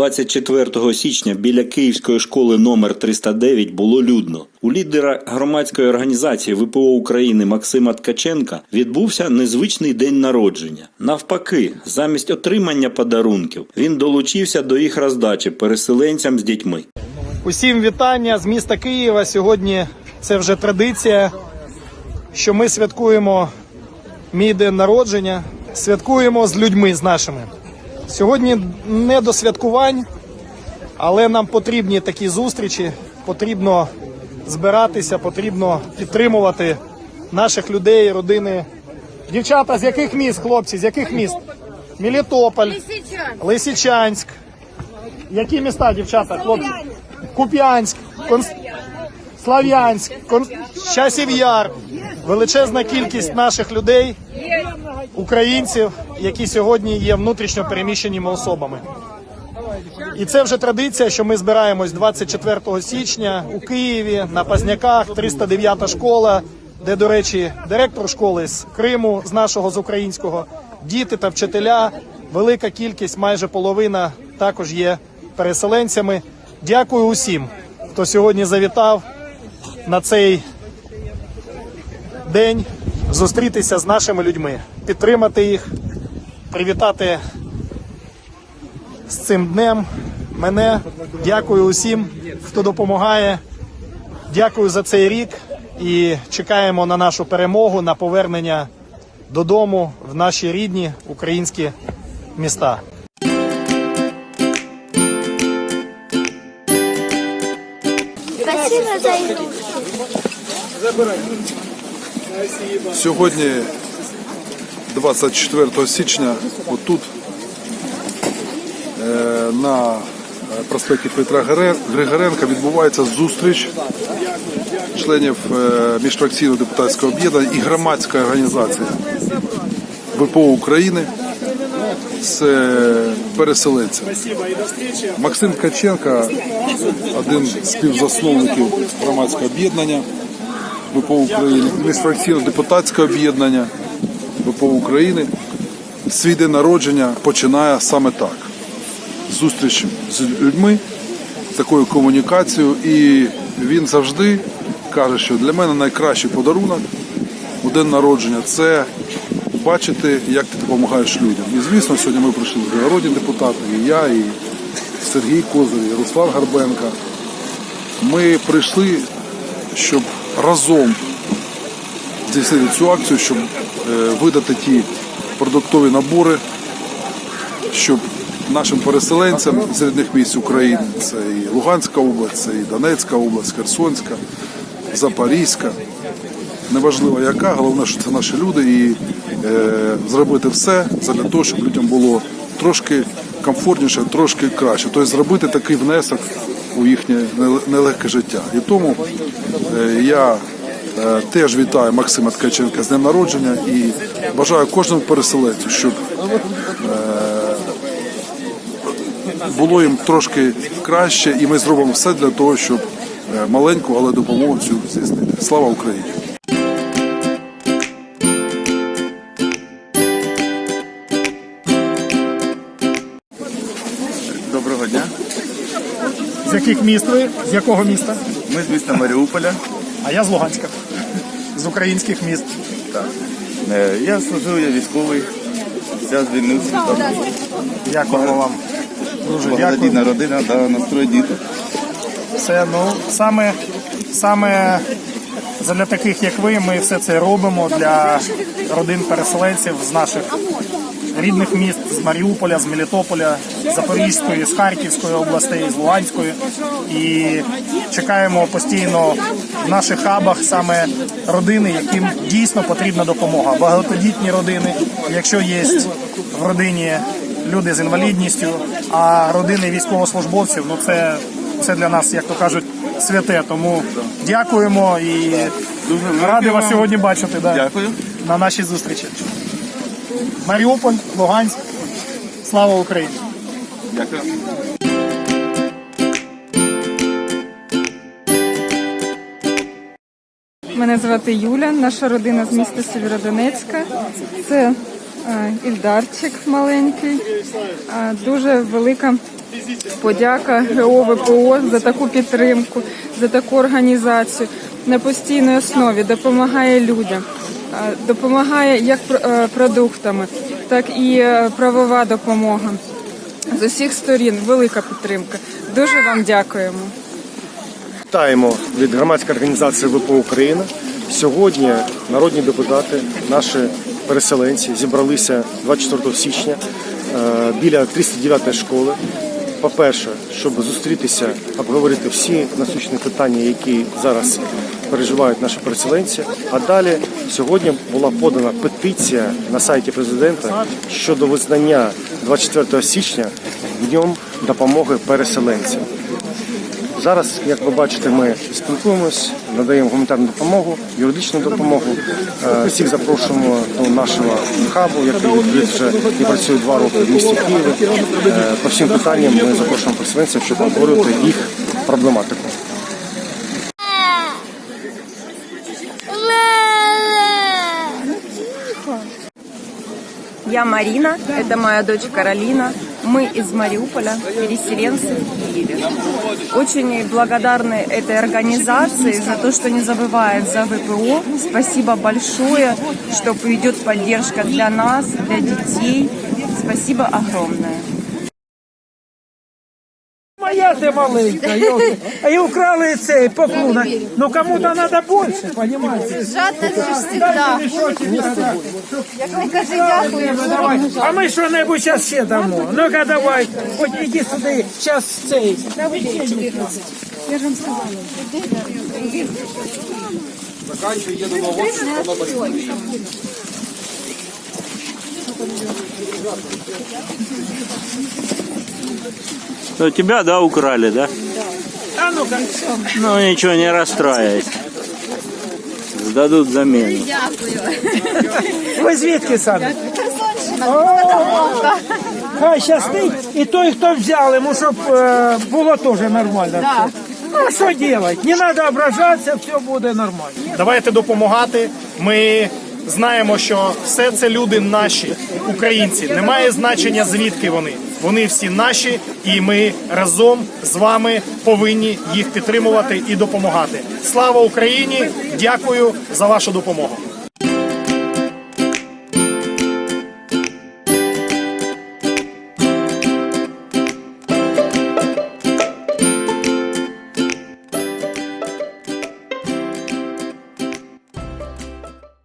24 січня біля Київської школи номер 309 було людно. У лідера громадської організації ВПО України Максима Ткаченка відбувся незвичний день народження. Навпаки, замість отримання подарунків він долучився до їх роздачі переселенцям з дітьми. Усім вітання з міста Києва. Сьогодні це вже традиція, що ми святкуємо мій день народження, святкуємо з людьми, з нашими. Сьогодні не до святкувань, але нам потрібні такі зустрічі, потрібно збиратися, потрібно підтримувати наших людей, родини. Дівчата, з яких міст, хлопці, з яких міст? Мелітополь, Лисичанськ. Які міста, дівчата, хлопці? Куп'янськ, Конс... Слав'янськ, Кон... Часів'яр. Величезна кількість наших людей, українців, які сьогодні є внутрішньо переміщеними особами. І це вже традиція, що ми збираємось 24 січня у Києві на Пазняках, 309 школа, де, до речі, директор школи з Криму, з нашого з українського, діти та вчителя, велика кількість, майже половина також є переселенцями. Дякую усім, хто сьогодні завітав на цей день зустрітися з нашими людьми, підтримати їх, привітати з цим днем мене. Дякую усім, хто допомагає. Дякую за цей рік і чекаємо на нашу перемогу, на повернення додому в наші рідні українські міста. Спасибо за игрушки. Сьогодні, 24 січня, отут е, на проспекті Петра Григоренка відбувається зустріч членів е, міжфракційного депутатського об'єднання і громадська організація ВПО України з е, переселенцями. Максим Ткаченко, один з співзасновників громадського об'єднання ВПО України, міжфракційне депутатське об'єднання ВПО України. Свій день народження починає саме так. Зустріч з людьми, з такою комунікацією. І він завжди каже, що для мене найкращий подарунок у день народження це бачити, як ти допомагаєш людям. І звісно, сьогодні ми прийшли народні депутати, і я, і Сергій Козир, і Руслан Гарбенко. Ми прийшли, щоб разом здійснити цю акцію, щоб е, видати ті продуктові набори, щоб нашим переселенцям з рідних місць України, це і Луганська область, це і Донецька область, Херсонська, Запорізька, неважливо яка, головне, що це наші люди, і е, зробити все для того, щоб людям було трошки комфортніше, трошки краще. Тобто зробити такий внесок у їхнє неле- нелегке життя. І тому е, я теж вітаю Максима Ткаченка з днем народження і бажаю кожному переселенцю, щоб було їм трошки краще, і ми зробимо все для того, щоб е, маленьку, але допомогу цю здійснити. Слава Україні! Доброго дня. З яких міст ви? З якого міста? Ми з міста Маріуполя. А я з Луганська, з українських міст. Е, Я служив, я військовий. Я звільнився. Дякуємо вам. Дуже дякую. Благодійна родина, да, настрой діти. Все, ну саме, саме для таких, як ви, ми все це робимо для родин переселенців з наших рідних міст, з Маріуполя, з Мелітополя, з Запорізької, з Харківської областей, з Луганської. І чекаємо постійно в наших хабах саме родини, яким дійсно потрібна допомога. Багатодітні родини, якщо є в родині люди з інвалідністю, а родини військовослужбовців, ну це, це для нас, як то кажуть, святе. Тому дякуємо і радий вас сьогодні бачити да, Дякую. на нашій зустрічі. Маріуполь, Луганськ. Слава Україні! Дякую. Мене звати Юля, наша родина з міста Сєвєродонецька. Це е, Ільдарчик маленький, е, дуже велика Подяка ГО ВПО за таку підтримку, за таку організацію на постійній основі допомагає людям, допомагає як е, продуктами, так і е, правова допомога. З усіх сторін велика підтримка. Дуже вам дякуємо. Вітаємо від громадської організації ВПО Україна. Сьогодні народні депутати, наші переселенці, зібралися 24 січня е, біля 309 школи. По-перше, щоб зустрітися, обговорити всі насущні питання, які зараз переживають наші переселенці. А далі сьогодні була подана петиція на сайті президента щодо визнання 24 січня днем допомоги переселенцям. Зараз, як ви бачите, ми спілкуємось, надаємо гуманітарну допомогу, юридичну допомогу. Е, Всіх запрошуємо до нашого хабу, який відкрит вже і працює два роки в місті Києві. Е, По всім питанням ми запрошуємо переселенців, щоб обговорювати їх проблематику. Я Марина, это моя дочь Каролина. Мы из Мариуполя, переселенцы в Киеве. Очень благодарны этой организации за то, что не забывает за ВПО. Спасибо большое, что идет поддержка для нас, для детей. Спасибо огромное. Моя ти маленька, йолки. а і украли цей поклонок. Ну кому-то треба більше, понимаете? А ми що-небудь зараз ще дамо. Ну-ка давай, хоч іди сюди, зараз цей. Я ж вам сказала. То тебя, да, украли, да? А ну-ка. Ну ничего, не расстраивайся. Сдадут замену. Ви звідки самі? Хай щастить, і той, хто взяв, йому, щоб е, було теж нормально. все. Ну, а що робити? Не треба ображатися, все буде нормально. Давайте допомагати. Ми знаємо, що все це люди наші, українці. Немає значення звідки вони. Вони всі наші, і ми разом з вами повинні їх підтримувати і допомагати. Слава Україні! Дякую за вашу допомогу.